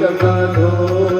जगदो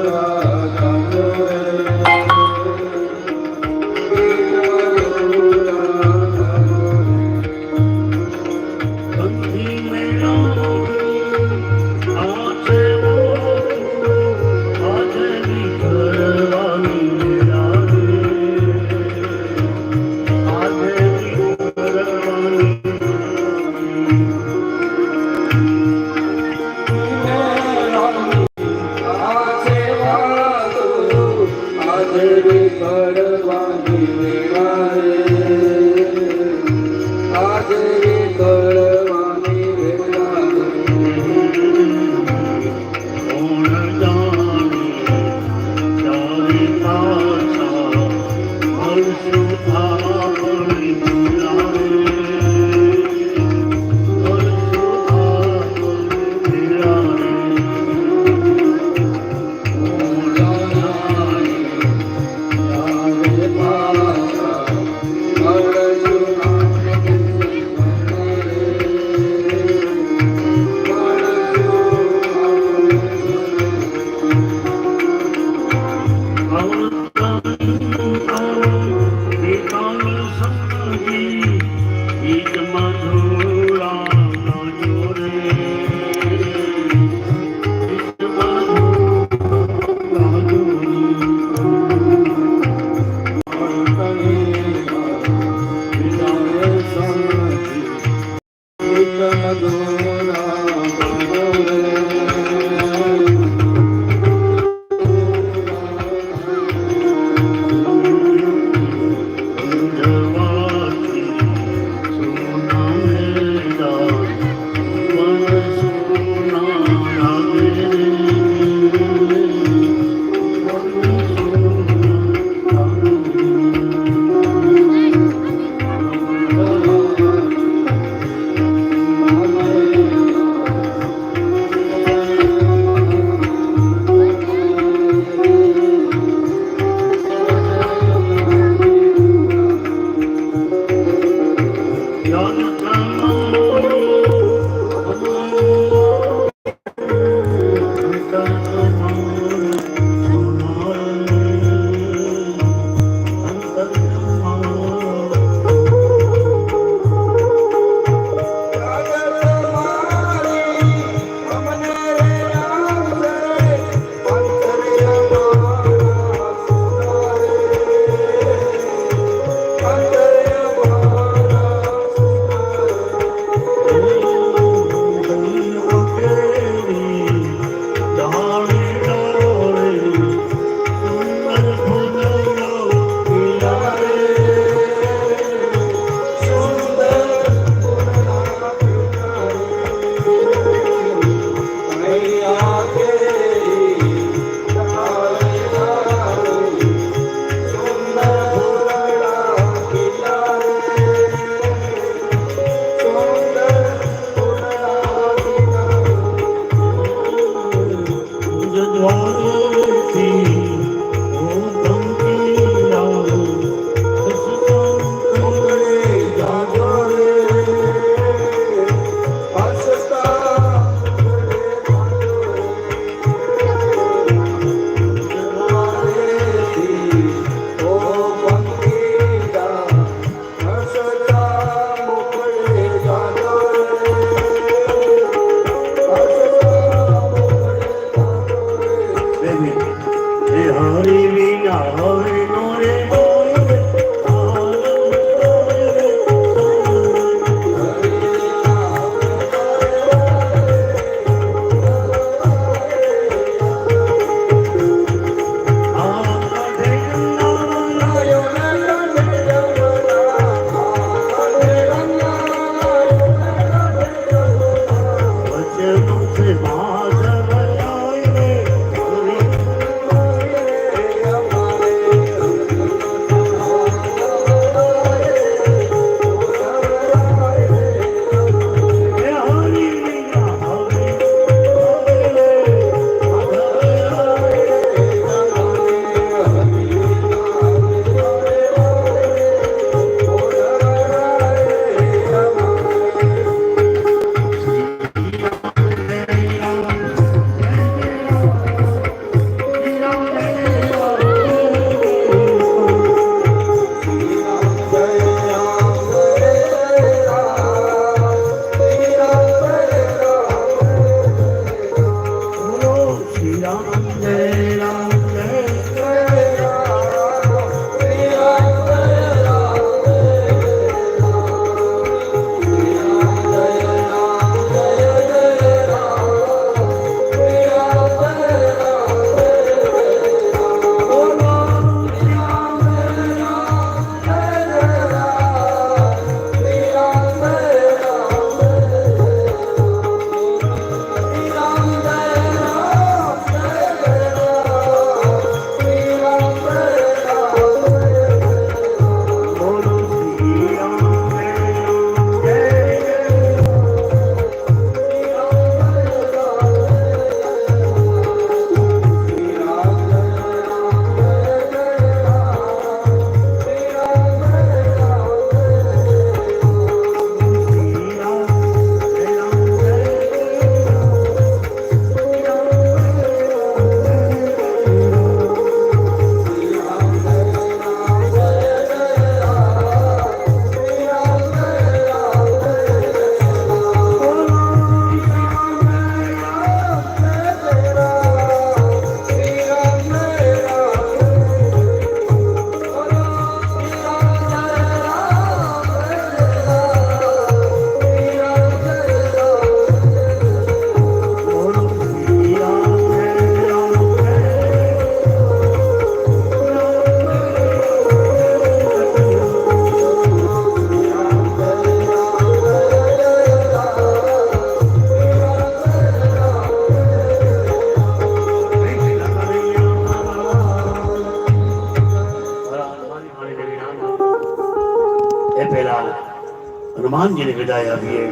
વિદાય આપીએ.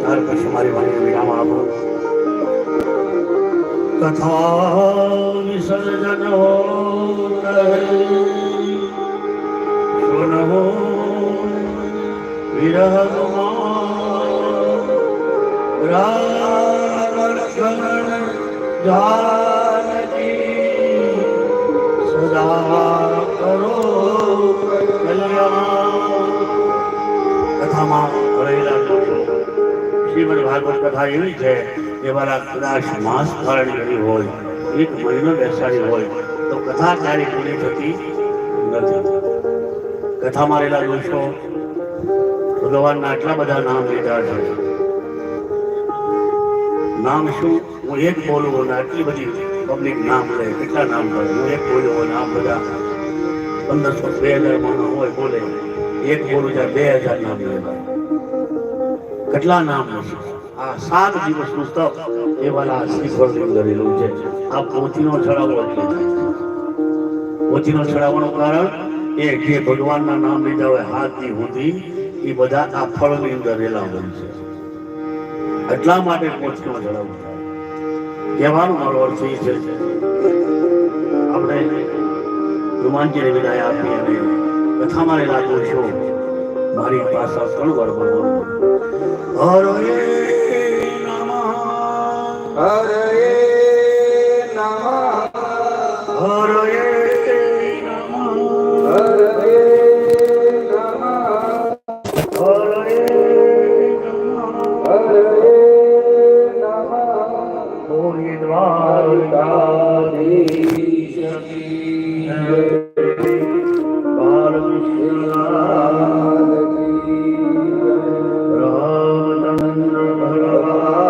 ત્યાર પછી મારી વાણી વિરામ આપો કથા વિસર્જન સુનહો વિરહ લક્ષ્મણ જાનકી, સદા કરો કલ્યાણ. કથામાં રહેલા શ્રીમદ ભાગવત કથા એવી છે કે મારા કદાચ માસ ધારણ કરી હોય, એક મહિનો બેસાડી હોય, તો કથા ક્યારેય પૂરી થતી નથી. કથામાં રહેલા દોષો ભગવાનના આટલા બધા નામ લીધા છે. નામ શું? હું એક બોલું અને આટલી બધી પબ્લિક નામ લે કેટલા નામ લે હું એક બોલું અને આમ બધા. પંદરસો બે હજાર માણસ હોય બોલે. એક બોલું છે બે હજાર નામ લેવાય કેટલા નામ આ સાત દિવસનું સ્તપ એ વાલા શ્રીફળની અંદર રહેલું છે. આ પોતીનો ચડાવો એટલે પોતીનો છડાવવાનું કારણ એ જે ભગવાનના નામ લીધા હોય હાથની સુધી એ બધા આ ફળની અંદર રહેલા હોય છે. એટલા માટે પોતીનો થાય. કહેવાનો મારો અર્થ એ છે. આપણે હનુમાનજીને વિદાય આપી અને કથામાં રહેલા છો. મારી પાસે ત્રણ વાર બોલવાનું. હરે નમઃ. હરે નમઃ. الله